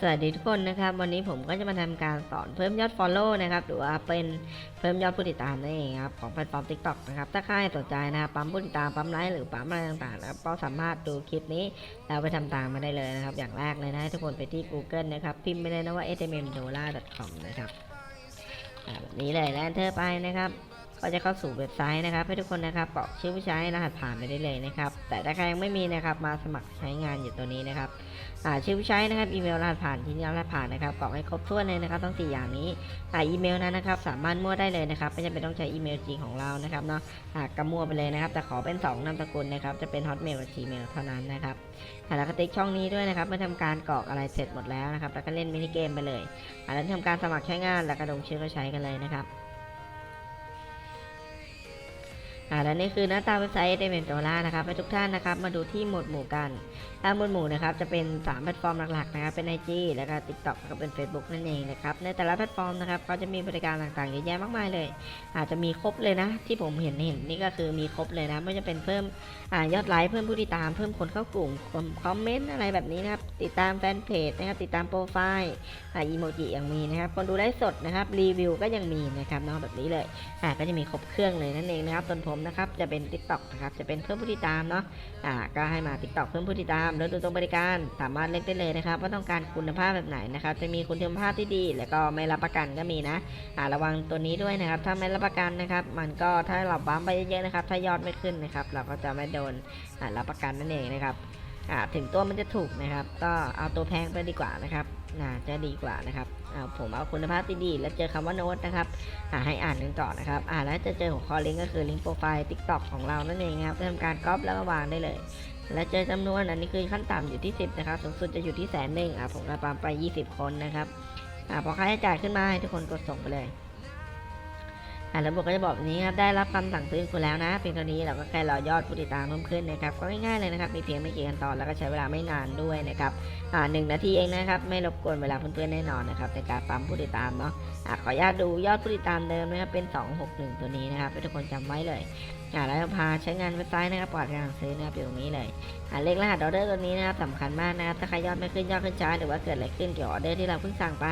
สวัสดีทุกคนนะครับ วันนี้ผมก็จะมาทำการสอนเพิ่มยอด Follow นะครับหรือว่าเป็นเพิ่มยอดผู้ติดตามนั่นเองครับของแพลตฟอร์ม TikTok นะครับถ้าใครสนใจนะครับปั๊มผู้ติดตามปั๊มไลค์หรือปั๊มอะไรต่างๆนะครับก็สามารถดูคลิปนี้แล้วไปทำตามมาได้เลยนะครับ อย่างแรกเลยนะให้ทุกคนไปที่ Google นะครับพิมพ์ไปเลยนะว่า smdola.com นะครับแบบนี้เลยแล้ว enter ไปนะครับ ก็จะเข้าสู่เว็บไซต์นะครับให้ทุกคนนะครับกรอกชื่อผู้ใช้รหัสผ่านไปได้เลยนะครับ แต่ถ้าใครยังไม่มีนะครับมาสมัครใช้งานอยู่ตัวนี้นะครับอ่าชื่อผู้ใช้นะครับอีเมลรหัสผ่านที่นี่รหัสผ่านนะครับกรอกให้ครบถ้วนเลยนะครับทั้งสี่อย่างนี้อ่าอีเมลนั้นนะครับสามารถมั่วได้เลยนะครับไม่จำเป็นต้องใช้อีเมลจริงของเรานะครับเนาะอ่าก็มั่วไปเลยนะครับ แต่ขอเป็น 2นามสกุลนะครับจะเป็น hotmail กับ gmail เท่านั้นนะครับอ่าแล้วก็ติ๊กช่องนี้ด้วยนะครับเมื่อทำการกรอกอะไรเสร็จหมดแล้วนะครับแล้วก็เล่นมินิเกมไปเลยแล้วทำการสมัครใช้งานแล้วก็ลงชื่อก็ใช้กันเลยนะครับ อ่าและนี่คือหน้าตาเว็บไซต์เดเมนโตล่านะครับให้ทุกท่านนะครับมาดูที่หมวดหมู่กันถ้าหมวดหมู่นะครับจะเป็น 3 แพลตฟอร์มหลักๆนะครับเป็น IG แล้วก็ TikTok แล้วก็เป็น Facebook นั่นเองนะครับในแต่ละแพลตฟอร์มนะครับก็จะมีบริการต่างๆเยอะแยะมากมายเลย อาจจะมีครบเลยนะ ที่ผมเห็นเห็นนี่ก็คือมีครบเลยนะไม่ว่าจะเป็นเพิ่มอ่ายอดไลค์เพิ่มผู้ติดตามเพิ่มคนเข้ากลุ่มคอมเมนต์อะไรแบบนี้นะครับติดตามแฟนเพจนะครับติดตามโปรไฟล์อ่าอีโมจิยังมีนะครับคนดูไลฟ์สดนะครับรีวิวก็ยังมีนะครับนาะแบบนี้เลยอ่าก็จะมีครบเครื่องเลยนั่นเองนะครับส่วนผมนะครับ จะเป็น TikTok นะครับ จะเป็นเพิ่มผู้ติดตามเนาะ อ่า ก็ให้มา TikTok เพิ่มผู้ติดตาม แล้วดูตรงบริการ สามารถเลือกได้เลยนะครับ ว่าต้องการคุณภาพแบบไหนนะครับ จะมีคุณภาพที่ดี แล้วก็ไม่รับประกันก็มีนะ อ่า ระวังตัวนี้ด้วยนะครับ ถ้าไม่รับประกันนะครับ มันก็ถ้าเราบัมไปเยอะๆนะครับ ถ้ายอดไม่ขึ้นนะครับ เราก็จะไม่โดน อ่า รับประกันนั่นเองนะครับ อ่า ถึงตัวมันจะถูกนะครับ ก็เอาตัวแพงไปดีกว่านะครับ น่าจะดีกว่านะครับอ่าผมเอาคุณภาพที่ดี แล้วเจอคำว่าโน้ตนะครับให้อ่านกันก่อนนะครับอ่าแล้วจะเจอหัวข้อลิงก์ก็คือลิงก์โปรไฟล์ทิกตอกของเรานั่นเองครับทำการก๊อปแล้วก็วางได้เลย และเจอจำนวนอันนี้คือขั้นต่ำอยู่ที่ 10 นะครับสูงสุดจะอยู่ที่แสนหนึ่งอ่าผมกระปามไป 20 คนนะครับอ่าพอค่าใช้จ่ายขึ้นมาให้ทุกคนกดส่งไปเลย อ่าระบบก็จะบอกแบบนี้ครับ ได้รับคำสั่งซื้อคุณแล้วนะ เพียงเท่านี้เราก็แค่รอยอดผู้ติดตามเพิ่มขึ้นนะครับ ก็ง่ายๆเลยนะครับ มีเพียงไม่กี่ขั้นตอน แล้วก็ใช้เวลาไม่นานด้วยนะครับ อ่าหนึ่งนาทีเองนะครับ ไม่รบกวนเวลาเพื่อนๆแน่นอนนะครับในการปั๊มผู้ติดตามเนาะ อะขออนุญาตดูยอดผู้ติดตามเดิมนะครับ เป็น 261 ตัวนี้นะครับให้ทุกคนจำไว้เลย อะแล้วพาใช้งานเว็บไซต์นะครับปลอดการสั่งซื้อนะครับอยู่ตรงนี้เลย อะเลขรหัสออเดอร์ตัวนี้นะครับสำคัญมากนะครับ ถ้าใครยอดไม่ขึ้นยอดขึ้นช้าหรือว่าเกิดอะไรขึ้นเกี่ยวออเดอร์ที่เราเพิ่งสั่งไป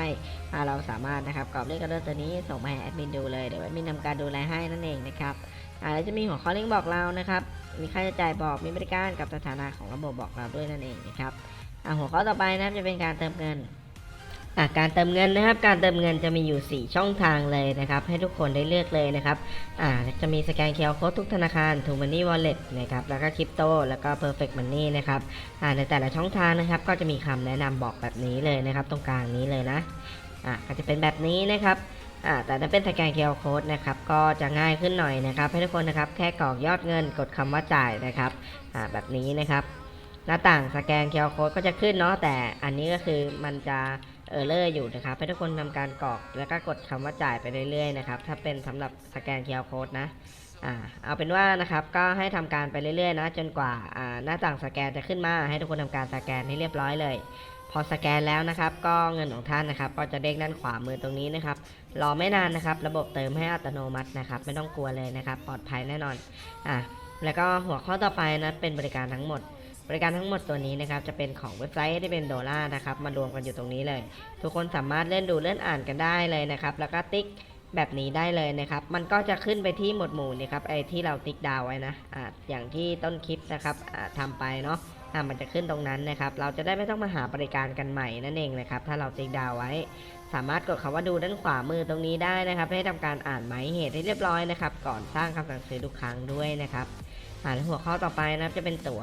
อะเราสามารถนะครับกรอกเลขออเดอร์ตัวนี้ส่งมาให้แอดมินดูเลยเดี๋ยวแอดมินทำการดูแลให้นั่นเองนะครับอะแล้วจะมีหัวข้อลิงก์บอกเรานะครับ มีค่าใช้จ่ายบอก มีบริการกับสถานะของระบบบอกเราด้วยนั่นเองนะครับหัวข้อต่อไปนะครับจะเป็นการเติมเงินการเติมเงินนะครับ การเติมเงินจะมีอยู่ 4 ช่องทางเลยนะครับ ให้ทุกคนได้เลือกเลยนะครับจะมีสแกนเคอร์โค้ดทุกธนาคารทูมันนี่วอลเล็ตนะครับ แล้วก็คริปโต แล้วก็ Perfect Money นะครับในแต่ละช่องทางนะครับ ก็จะมีคำแนะนำบอกแบบนี้เลยนะครับ ตรงกลางนี้เลยนะอ่าก็จะเป็นแบบนี้นะครับ อ่าแต่ถ้าเป็นสแกนเคอร์โค้ดนะครับก็จะง่ายขึ้นหน่อยนะครับ ให้ทุกคนนะครับแค่กรอกยอดเงินกดคำว่าจ่ายนะครับอ่าแบบนี้นะครับ หน้าต่างสแกนเคอร์โค้ดก็จะขึ้นเนาะแต่อันนี้ก็คือมันจะเออร์เลอร์อยู่นะครับให้ทุกคนทำการกรอกแล้วก็กดคำว่าจ่ายไปเรื่อยๆนะครับถ้าเป็นสำหรับสแกน QR Code นะอ่าเอาเป็นว่านะครับก็ให้ทำการไปเรื่อยๆนะจนกว่าอ่าหน้าต่างสแกนจะขึ้นมาให้ทุกคนทำการสแกนให้เรียบร้อยเลย พอสแกนแล้วนะครับ ก็เงินของท่านนะครับ ก็จะเด้งด้านขวามือตรงนี้นะครับ รอไม่นานนะครับ ระบบเติมให้อัตโนมัตินะครับ ไม่ต้องกลัวเลยนะครับ ปลอดภัยแน่นอนอะแล้วก็หัวข้อต่อไปนะเป็นบริการทั้งหมด บริการทั้งหมดตัวนี้นะครับจะเป็นของเว็บไซต์ที่เป็นโดล่านะครับมารวมกันอยู่ตรงนี้เลย ทุกคนสามารถเล่นดูเล่นอ่านกันได้เลยนะครับ แล้วก็ติ๊ก แบบนี้ได้เลยนะครับ มันก็จะขึ้นไปที่หมวดหมู่นี่ครับไอ้ที่เราติ๊กดาวไว้นะอ่าอย่างที่ต้นคลิปนะครับอ่าทำไปเนาะอ่ามันจะขึ้นตรงนั้นนะครับ เราจะได้ไม่ต้องมาหาบริการกันใหม่นั่นเองนะครับ ถ้าเราติ๊กดาวไว้ สามารถกดคำว่าดูด้านขวามือตรงนี้ได้นะครับ ให้ทำการอ่านหมายเหตุให้เรียบร้อยนะครับ ก่อนสร้างคำสั่งซื้อทุกครั้งด้วยนะครับอ่าหัวข้อต่อไปนะครับจะเป็นตั๋ว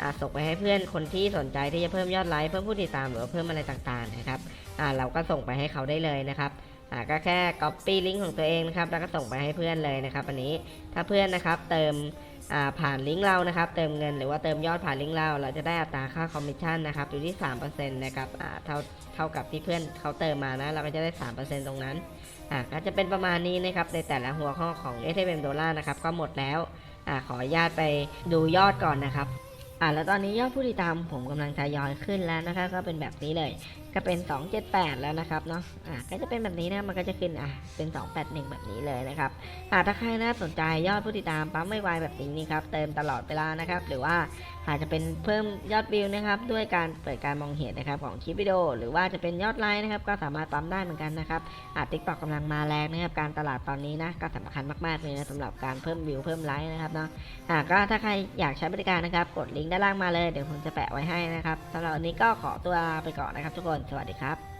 อ่าส่งไปให้เพื่อนคนที่สนใจที่จะเพิ่มยอดไลค์เพิ่มผู้ติดตามหรือว่าเพิ่มอะไรต่างๆนะครับอ่าเราก็ส่งไปให้เขาได้เลยนะครับอ่าก็แค่ copy ลิงก์ของตัวเองนะครับแล้วก็ส่งไปให้เพื่อนเลยนะครับ อันนี้ถ้าเพื่อนนะครับเติมอ่าผ่านลิงก์เรานะครับ เติมเงินหรือว่าเติมยอดผ่านลิงก์เราเราจะได้อัตราค่าคอมมิชชั่นนะครับอยู่ที่3%นะครับอ่าเท่าเท่ากับที่เพื่อนเขาเติมมานะ เราก็จะได้ 3%ตรงนั้นอ่าก็จะเป็นประมาณนี้นะครับในแต่ละหัวข้อของ s m ดอลลาร์นะครับก็หมดแล้วอ่าขออนุญาตไปดูยอดก่อนนะครับ อ่าแล้วตอนนี้ยอดผู้ติดตามผมกำลังทยอยขึ้นแล้วนะครับก็เป็นแบบนี้เลย ก็เป็น 278 แล้วนะครับเนาะอ่าก็จะเป็นแบบนี้นะมันก็จะขึ้นอะเป็น 281 แบบนี้เลยนะครับอ่าถ้าใครน่าสนใจยอดผู้ติดตามปั๊มไม่ไวแบบนี้นี่ครับเติมตลอดเวลานะครับ หรือว่าอาจจะเป็นเพิ่มยอดวิวนะครับด้วยการเปิดการมองเห็นนะครับของคลิปวิดีโอ หรือว่าจะเป็นยอดไลค์นะครับก็สามารถปั๊มได้เหมือนกันนะครับอ่าติ๊กตอกกำลังมาแรงนะครับการตลาดตอนนี้นะก็สำคัญมากๆเลยนะสำหรับการเพิ่มวิวเพิ่มไลค์นะครับเนาะอ่าก็ถ้าใครอยากใช้บริการนะครับกดลิงก์ด้านล่างมาเลย เดี๋ยวผมจะแปะไว้ให้นะครับสำหรับวันนี้ก็ขอตัวไปก่อนนะครับทุกคน สวัสดีครับ